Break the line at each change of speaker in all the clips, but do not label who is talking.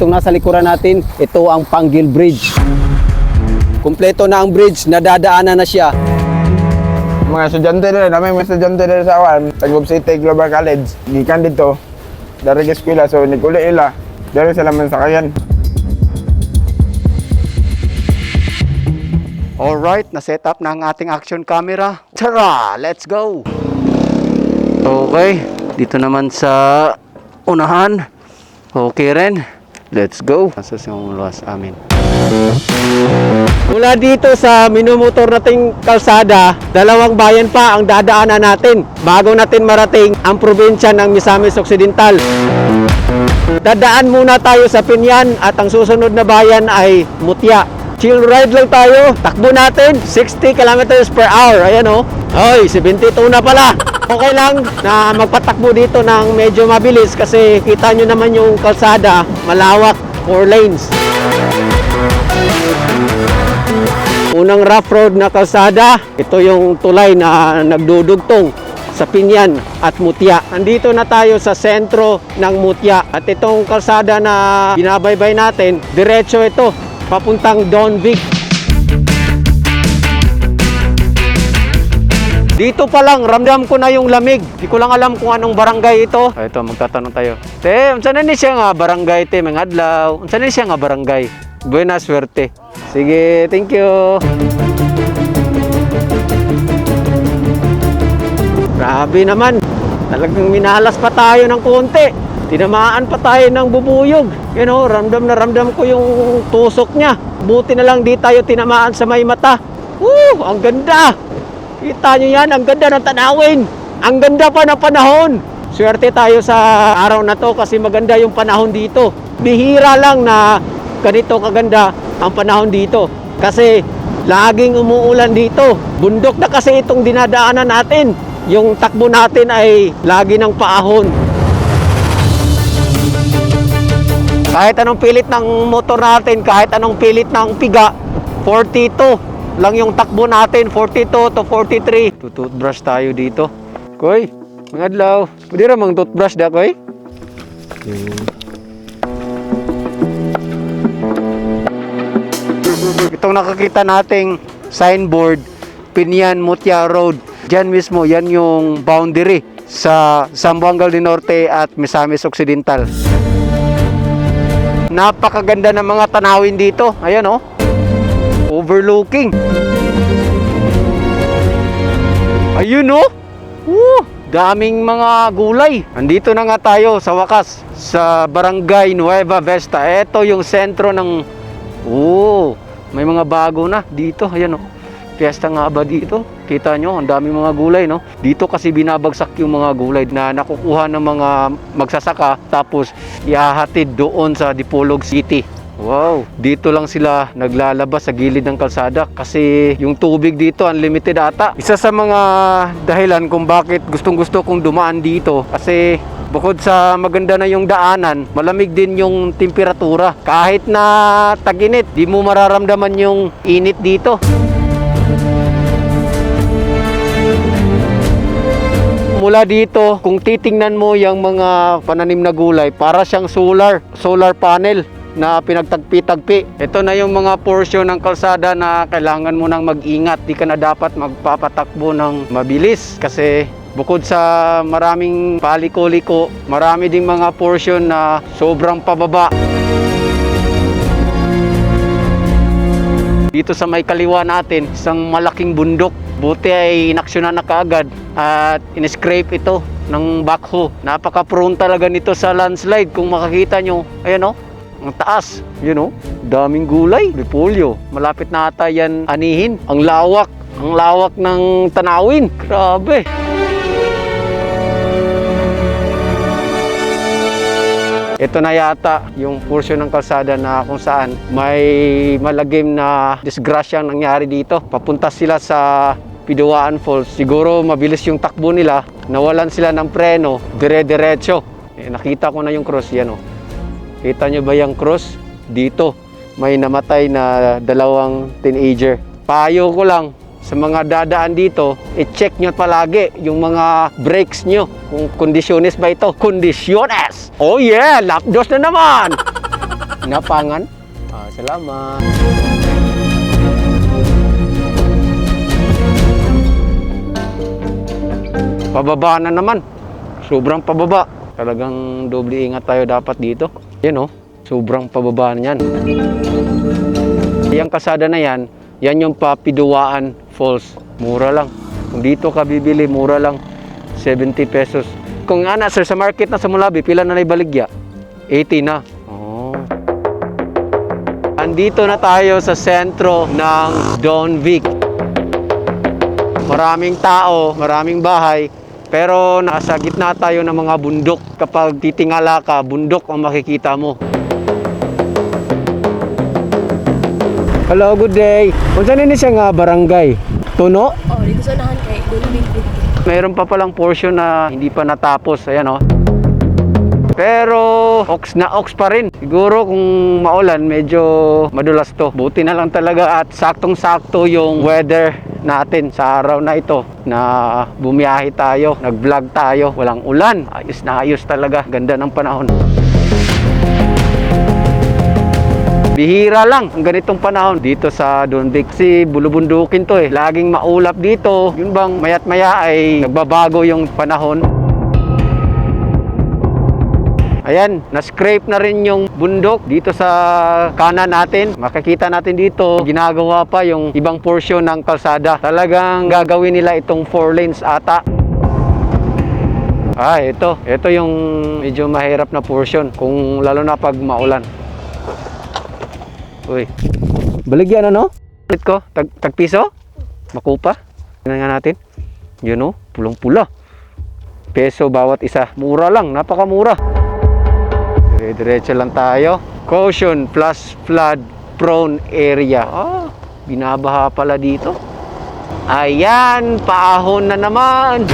itong nasa likuran natin, ito ang Panggil Bridge. Kumpleto na ang bridge, nadadaanan na siya.
Mga estudyante rin, namin mga estudyante rin sa awan, Taguب City Global College. Gikan dito, dari ka eskwela, so naguli ila. Dari sila man sa kayan.
Alright, na-set up na ang ating action camera. Tara, let's go! Okay, dito naman sa unahan. Okay rin. Let's go. Asa yung luwas amin. Mula dito sa minumotor nating kalsada, dalawang bayan pa ang dadaanan natin bago natin marating ang probinsya ng Misamis Occidental. Dadaan muna tayo sa Pinyan at ang susunod na bayan ay Mutya. Chill ride lang tayo. Takbo natin 60 kilometers per hour. Ayan oh. Oy, 72 na pala. Okay lang na magpatakbo dito ng medyo mabilis kasi kita nyo naman yung kalsada, malawak, 4 lanes. Unang rough road na kalsada, ito yung tulay na nagdudugtong sa Pinyan at Mutya. Andito na tayo sa sentro ng Mutya at itong kalsada na binabaybay natin, diretso ito papuntang Don Vic. Dito pa lang, ramdam ko na yung lamig. Di ko lang alam kung anong barangay ito. Ah, ito, magtatanong tayo. Te, unsa na ni siya nga barangay, te, mga adlaw? Unsa na ni siya nga barangay? Buena suerte. Sige, thank you. Grabe naman. Talagang minalas pa tayo ng konti. Tinamaan pa tayo ng bubuyog. You know, ramdam na ramdam ko yung tusok niya. Buti na lang di tayo tinamaan sa may mata. Woo! Ang ganda! Kita nyo yan, ang ganda ng tanawin. Ang ganda pa ng panahon. Swerte tayo sa araw na to kasi maganda yung panahon dito. Bihira lang na ganito kaganda ang panahon dito. Kasi laging umuulan dito. Bundok na kasi itong dinadaanan natin. Yung takbo natin ay lagi ng paahon. Kahit anong pilit ng motor natin, kahit anong pilit ng piga, 42 lang yung takbo natin, 42 to 43. Tututbrush tayo dito. Koy, mga adlaw. Pwede ra mang toothbrush da, koy? Itong nakakita nating signboard, Pinyan Mutya Road. Diyan mismo, yan yung boundary sa Zamboanga del Norte at Misamis Occidental. Napakaganda ng mga tanawin dito. Ayan oh. Overlooking. Ayun oh. Woo! Daming mga gulay. Andito na nga tayo sa wakas sa Barangay Nueva Vesta. Ito yung sentro ng Oo, may mga bago na dito. Ayan oh. Fiesta nga ba dito? Kita nyo, ang daming mga gulay, no? Dito kasi binabagsak yung mga gulay na nakukuha ng mga magsasaka tapos ihahatid doon sa Dipolog City. Wow, dito lang sila naglalabas sa gilid ng kalsada kasi yung tubig dito unlimited ata. Isa sa mga dahilan kung bakit gustong gusto kong dumaan dito kasi bukod sa maganda na yung daanan, malamig din yung temperatura. Kahit na tag-init, di mo mararamdaman yung init dito. Mula dito, kung titingnan mo yung mga pananim na gulay, para siyang solar, solar panel na pinagtagpi-tagpi. Ito na yung mga portion ng kalsada na kailangan mo nang mag-ingat. Di ka na dapat magpapatakbo ng mabilis kasi bukod sa maraming paliko-liko, marami ding mga portion na sobrang pababa. Dito sa may kaliwa natin, isang malaking bundok. Buti ay inaksyonan na kaagad at in-scrape ito ng backhoe. Napaka-prone talaga nito sa landslide. Kung makakita nyo, ayan o, ang taas. Yun o, daming gulay. Repolyo. Malapit na ata yan anihin. Ang lawak. Ang lawak ng tanawin. Grabe. Ito na yata yung portion ng kalsada na kung saan may malagim na disgrasyang nangyari dito. Papunta sila sa Piduaan Falls. Siguro mabilis yung takbo nila. Nawalan sila ng preno. Dire-diretso. Eh, nakita ko na yung cross. Yan o. Kita nyo ba yung cross? Dito. May namatay na dalawang teenager. Payo ko lang sa mga dadaan dito, i-check nyo palagi yung mga brakes nyo. Kung kondisyones ba ito? Kondisyones! Oh yeah! Lapdos na naman! Napangan? Ah, salamat. Pababa na naman. Sobrang pababa. Talagang doble ingat tayo dapat dito. Yan oh, sobrang pababa na yan. Yung kasada na yan, yan yung Papiduaan Falls. Mura lang. Kung dito ka bibili, mura lang. 70 pesos. Kung ana sir, sa market na sa Mulabi, pila na naibaligya? 80 na. Oh. Andito na tayo sa sentro ng Don Vic. Maraming tao, maraming bahay, pero nasa gitna tayo ng mga bundok. Kapag titingala ka, bundok ang makikita mo. Hello, good day. Kung saan ini siya nga barangay? Tuno?
Oh, dito sa unahan kay City.
Mayroon pa palang portion na hindi pa natapos. Ayan oh. Pero ox na ox pa rin. Siguro kung maulan, medyo madulas to. Buti na lang talaga at saktong-sakto yung weather natin sa araw na ito na bumiyahe tayo, nag-vlog tayo, walang ulan. Ayos na ayos talaga. Ganda ng panahon. Bihira lang ang ganitong panahon dito sa Donbic. Si bulubundukin to eh. Laging maulap dito. Yun bang mayat maya ay nagbabago yung panahon. Ayan, na-scrape na rin yung bundok dito sa kanan natin. Makikita natin dito, ginagawa pa yung ibang portion ng kalsada. Talagang gagawin nila itong four lanes ata. Ah, ito. Ito yung medyo mahirap na portion kung lalo na pag maulan. Uy. Baligyan ano? Ulit ko, tag, tag piso? Makupa? Tingnan nga natin. Yun oh, pulong-pula. Peso bawat isa. Mura lang, napakamura. Dire-diretso lang tayo. Caution plus flood prone area. Ah, binabaha pala dito. Ayan, paahon na naman.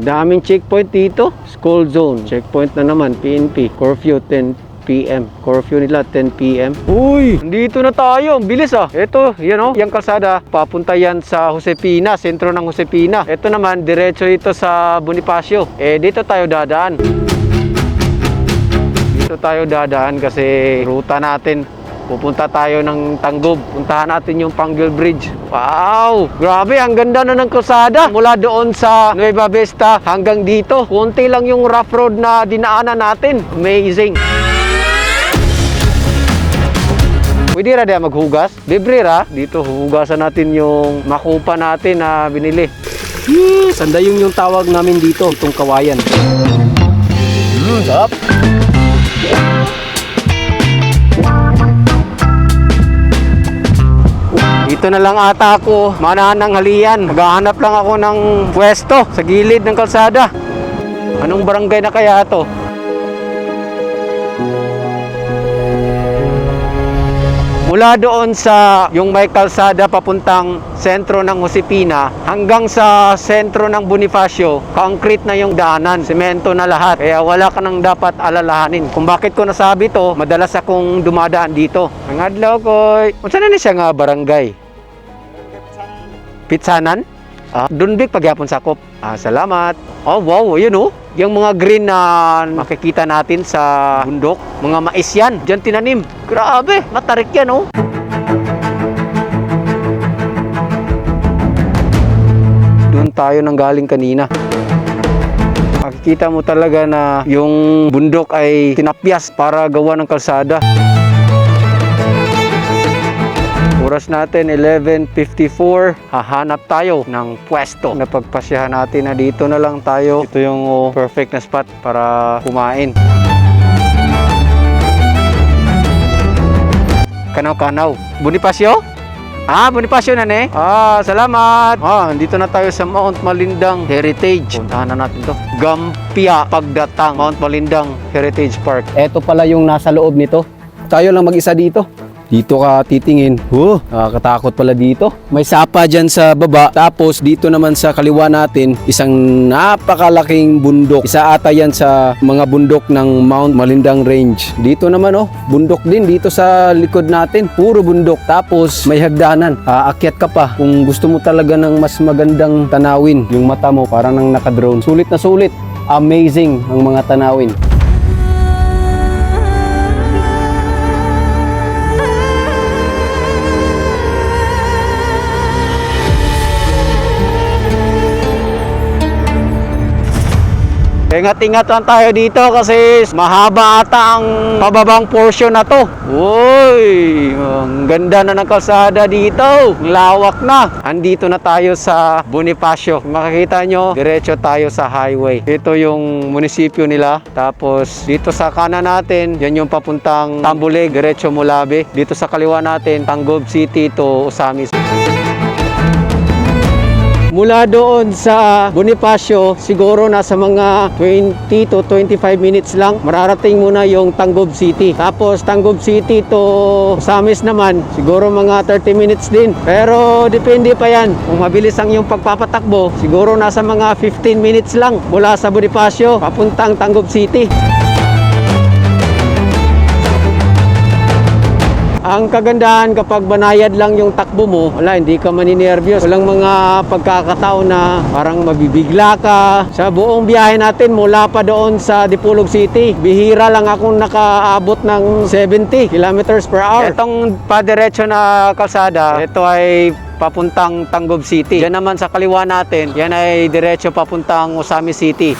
Daming checkpoint dito. School zone. Checkpoint na naman. PNP. Curfew 10 PM. Curfew nila 10 PM. Uy! Dito na tayo. Ang bilis ah. Ito, yan oh. Yung kalsada, papunta yan sa Josepina. Sentro ng Josepina. Ito naman, diretso ito sa Bonifacio. Eh, dito tayo dadaan. Dito tayo dadaan kasi ruta natin. Pupunta tayo ng Tanggob. Puntahan natin yung Panggil Bridge. Wow! Grabe, ang ganda na ng kalsada. Mula doon sa Nueva Vista hanggang dito. Kunti lang yung rough road na dinaanan natin. Amazing! Pwede ra diya maghugas. Libre ra. Dito huhugasan natin yung makupa natin na binili. Hmm, sandayong yung tawag namin dito, itong kawayan. Hmm, sarap. Dito na lang ata ako, manahan ng halian. Maghahanap lang ako ng pwesto sa gilid ng kalsada. Anong barangay na kaya to? Mula doon sa yung may kalsada papuntang sentro ng Josepina hanggang sa sentro ng Bonifacio, concrete na yung daanan, semento na lahat. Kaya wala ka nang dapat alalahanin. Kung bakit ko nasabi to, madalas akong dumadaan dito. Ang adlaw ko, unsa na ni siya nga barangay? Pitsanan? Ah, Dunbik pagyapon sakop. Ah, salamat. Oh, wow, yun oh. Yung mga green na makikita natin sa bundok, mga mais yan. Diyan tinanim. Grabe, matarik yan oh. Doon tayo nang galing kanina. Makikita mo talaga na yung bundok ay tinapyas para gawa ng kalsada. Oras natin 11.54. Hahanap tayo ng pwesto. Napagpasyahan natin na dito na lang tayo. Ito yung oh, perfect na spot para kumain. Kanaw-kanaw. Bonifacio? Ah, Bonifacio na ne? Ah, salamat. Ah, dito na tayo sa Mount Malindang Heritage. Puntahan na natin to. Gampia pagdatang Mount Malindang Heritage Park. Ito pala yung nasa loob nito. Tayo lang mag-isa dito. Dito ka titingin. Oh, nakakatakot pala dito. May sapa dyan sa baba. Tapos dito naman sa kaliwa natin, isang napakalaking bundok. Isa ata yan sa mga bundok ng Mount Malindang Range. Dito naman oh, bundok din dito sa likod natin. Puro bundok. Tapos may hagdanan. Aakyat ka pa kung gusto mo talaga ng mas magandang tanawin. Yung mata mo parang nang nakadrone. Sulit na sulit. Amazing ang mga tanawin. Ingat-ingat lang tayo dito kasi mahaba ata ang pababang portion na to. Uy, ang ganda na ng kalsada dito. Ang lawak na. Andito na tayo sa Bonifacio. Makikita nyo, diretso tayo sa highway. Ito yung munisipyo nila. Tapos dito sa kanan natin, yan yung papuntang Tambulig, diretso Mulabe. Dito sa kaliwa natin, Tanggob City to Osamis. Mula doon sa Bonifacio, siguro nasa mga 20 to 25 minutes lang, mararating mo na yung Tanggob City. Tapos Tanggob City to Samis naman, siguro mga 30 minutes din. Pero depende pa yan. Kung mabilis ang yung pagpapatakbo, siguro nasa mga 15 minutes lang mula sa Bonifacio papuntang Tanggob City. Ang kagandahan kapag banayad lang yung takbo mo, wala, hindi ka maninervyos. Walang mga pagkakataon na parang mabibigla ka. Sa buong biyahe natin mula pa doon sa Dipolog City, bihira lang akong nakaabot ng 70 kilometers per hour. Itong padiretso na kalsada, ito ay papuntang Tanggob City. Yan naman sa kaliwa natin, yan ay diretso papuntang Osami City.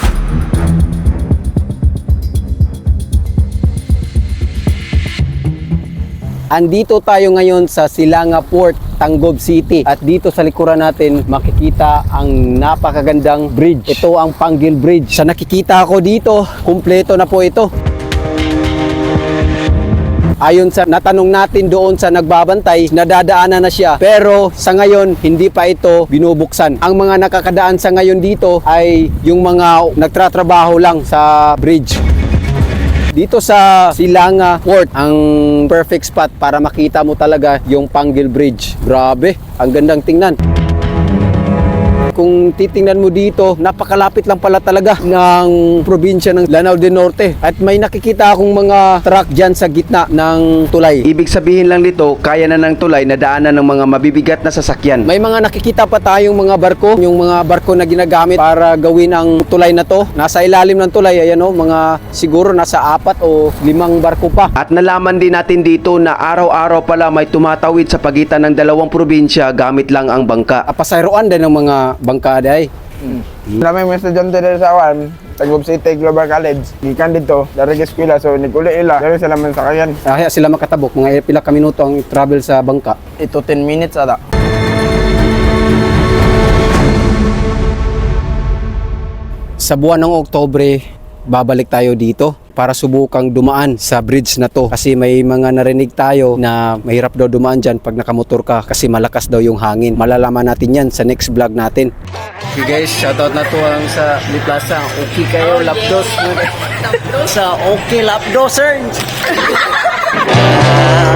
Andito tayo ngayon sa Silanga Port, Tanggob City. At dito sa likuran natin makikita ang napakagandang bridge. Ito ang Panggil Bridge. Sa nakikita ko dito, kumpleto na po ito. Ayon sa natanong natin doon sa nagbabantay, nadadaanan na siya. Pero sa ngayon, hindi pa ito binubuksan. Ang mga nakakadaan sa ngayon dito ay yung mga nagtratrabaho lang sa bridge. Dito sa Silanga Port, ang perfect spot para makita mo talaga yung Panggil Bridge. Grabe, ang gandang tingnan. Kung titingnan mo dito, napakalapit lang pala talaga ng probinsya ng Lanao del Norte. At may nakikita akong mga truck dyan sa gitna ng tulay.
Ibig sabihin lang nito, kaya na ng tulay na daanan ng mga mabibigat na sasakyan.
May mga nakikita pa tayong mga barko, yung mga barko na ginagamit para gawin ang tulay na to. Nasa ilalim ng tulay, ayan o, mga siguro nasa apat o limang barko pa.
At nalaman din natin dito na araw-araw pala may tumatawid sa pagitan ng dalawang probinsya gamit lang ang bangka.
Apasayroan din ng mga bangka day.
Marami mga estudyante dito sa awan, Tagub City Global College. Gikan dito, dari eskwela, so nikuli ila, dari sila man sakayan.
Kaya sila makatabok, mga pila ka minuto ang travel sa bangka.
Ito 10 minutes ata.
Sa buwan ng Oktobre, babalik tayo dito para subukang dumaan sa bridge na to kasi may mga narinig tayo na mahirap daw dumaan dyan pag nakamotor ka kasi malakas daw yung hangin. Malalaman natin yan sa next vlog natin. Okay guys, shoutout na to ang sa Li Plaza. Okay kayo, lapdos. sa Okay Lapdoser.